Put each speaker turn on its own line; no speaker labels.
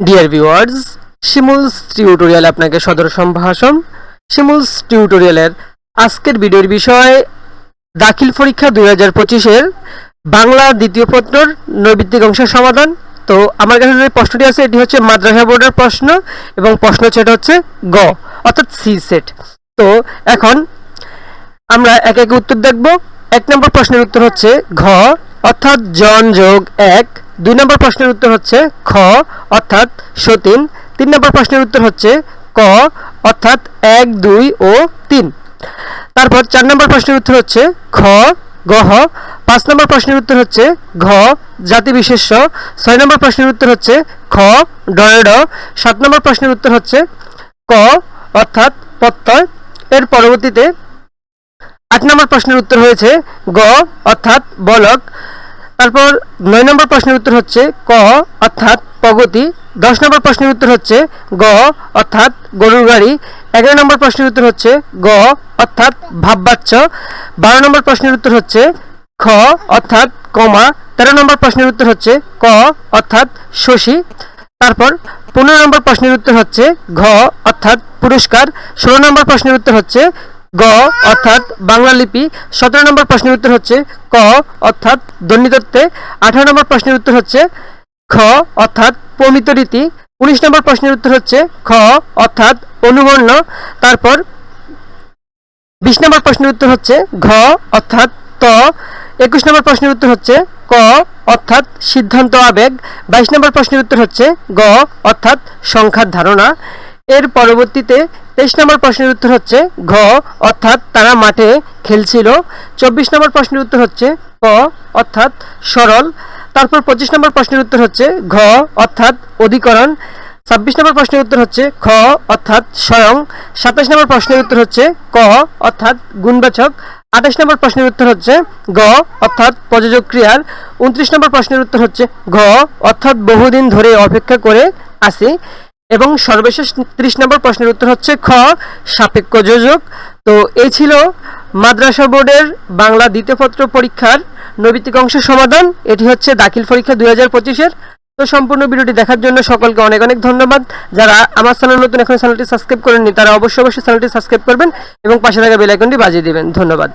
Dear viewers শিমুলস টিউটোরিয়ালে আপনাকে সদর সম্ভাষণ। শিমুলস টিউটোরিয়ালের আজকের ভিডিওর বিষয়, দাখিল পরীক্ষা দুই হাজার পঁচিশের বাংলা দ্বিতীয় পত্রর নৈবিত্তিক অংশের সমাধান। তো আমার কাছে যে প্রশ্নটি আছে, এটি হচ্ছে মাদ্রাসা বোর্ডের প্রশ্ন এবং প্রশ্ন সেট হচ্ছে গ, অর্থাৎ সি সেট। তো এখন আমরা এক এক উত্তর দেখব। এক নম্বর প্রশ্নের উত্তর হচ্ছে ঘ, অর্থাৎ জন যোগ এক। দুই নম্বর প্রশ্নের উত্তর হচ্ছে খ, অর্থাৎ সতীন। তিন নম্বর প্রশ্নের উত্তর হচ্ছে ক, অর্থাৎ এক, দুই ও তিন। তারপর চার নম্বর প্রশ্নের উত্তর হচ্ছে খ গহ পাঁচ নম্বর প্রশ্নের উত্তর হচ্ছে ঘ, জাতি বিশেষ্য। ছয় নম্বর প্রশ্নের উত্তর হচ্ছে খ ডয়েড সাত নম্বর প্রশ্নের উত্তর হচ্ছে ক, অর্থাৎ প্রত্যয়। এর পরবর্তীতে আট নম্বর প্রশ্নের উত্তর হয়েছে গ, অর্থাৎ বলক। তারপর নয় নম্বর প্রশ্নের উত্তর হচ্ছে ক, অর্থাৎ প্রগতি দশ নম্বর প্রশ্নের উত্তর হচ্ছে গ, অর্থাৎ গরুর গাড়ি। এগারো নম্বর প্রশ্নের উত্তর হচ্ছে গ, অর্থাৎ ভাববাচ্য। বারো নম্বর প্রশ্নের উত্তর হচ্ছে খ, অর্থাৎ কমা। তেরো নম্বর প্রশ্নের উত্তর হচ্ছে ক, অর্থাৎ শশী। তারপর পনেরো নম্বর প্রশ্নের উত্তর হচ্ছে ঘ, অর্থাৎ পুরস্কার। ষোলো নম্বর প্রশ্নের উত্তর হচ্ছে গ অর্থাৎ বাংলা লিপি, সতেরো নম্বর প্রশ্নের উত্তর হচ্ছে ক অর্থাৎ দণ্ডিতত্ত্বে আঠারো নম্বর প্রশ্নের উত্তর হচ্ছে খ অর্থাৎ প্রমিত রীতি, উনিশ নম্বর প্রশ্নের উত্তর হচ্ছে খ অর্থাৎ অনুবর্ণ, তারপর বিশ নম্বর প্রশ্নের উত্তর হচ্ছে ঘ অর্থাৎ ত, একুশ নম্বর প্রশ্নের উত্তর হচ্ছে ক অর্থাৎ সিদ্ধান্ত আবেগ, বাইশ নম্বর প্রশ্নের উত্তর হচ্ছে গ অর্থাৎ সংখ্যার ধারণা। এর পরবর্তীতে তেইশ নম্বর প্রশ্নের উত্তর হচ্ছে ঘ, অর্থাৎ তারা মাঠে খেলছিল। চব্বিশ নম্বর প্রশ্নের উত্তর হচ্ছে ক, অর্থাৎ সরল। তারপর পঁচিশ নম্বর প্রশ্নের উত্তর হচ্ছে ঘ, অর্থাৎ অধিকরণ। ছাব্বিশ নম্বর প্রশ্নের উত্তর হচ্ছে খ, অর্থাৎ স্বয়ং। সাতাশ নম্বর প্রশ্নের উত্তর হচ্ছে ক, অর্থাৎ গুণবাচক। আঠাশ নম্বর প্রশ্নের উত্তর হচ্ছে গ, অর্থাৎ প্রযোজক ক্রিয়ার। উনত্রিশ নম্বর প্রশ্নের উত্তর হচ্ছে ঘ, অর্থাৎ বহুদিন ধরে অপেক্ষা করে আসি এবং সর্বশেষ ত্রিশ নম্বর প্রশ্নের উত্তর হচ্ছে খ, সাপেক্ষ যোজক। তো এই ছিল মাদ্রাসা বোর্ডের বাংলা দ্বিতীয় পত্র পরীক্ষার নৈবিত্তিক অংশের সমাধান। এটি হচ্ছে দাখিল পরীক্ষা দুই হাজার পঁচিশের। তো সম্পূর্ণ ভিডিওটি দেখার জন্য সকলকে অনেক অনেক ধন্যবাদ। যারা আমার চ্যানেল নতুন এখন চ্যানেলটি সাবস্ক্রাইব করেননি, তারা অবশ্যই অবশ্যই চ্যানেলটি সাবস্ক্রাইব করবেন এবং পাশে থাকা বেল আইকনটি বাজিয়ে দিবেন। ধন্যবাদ।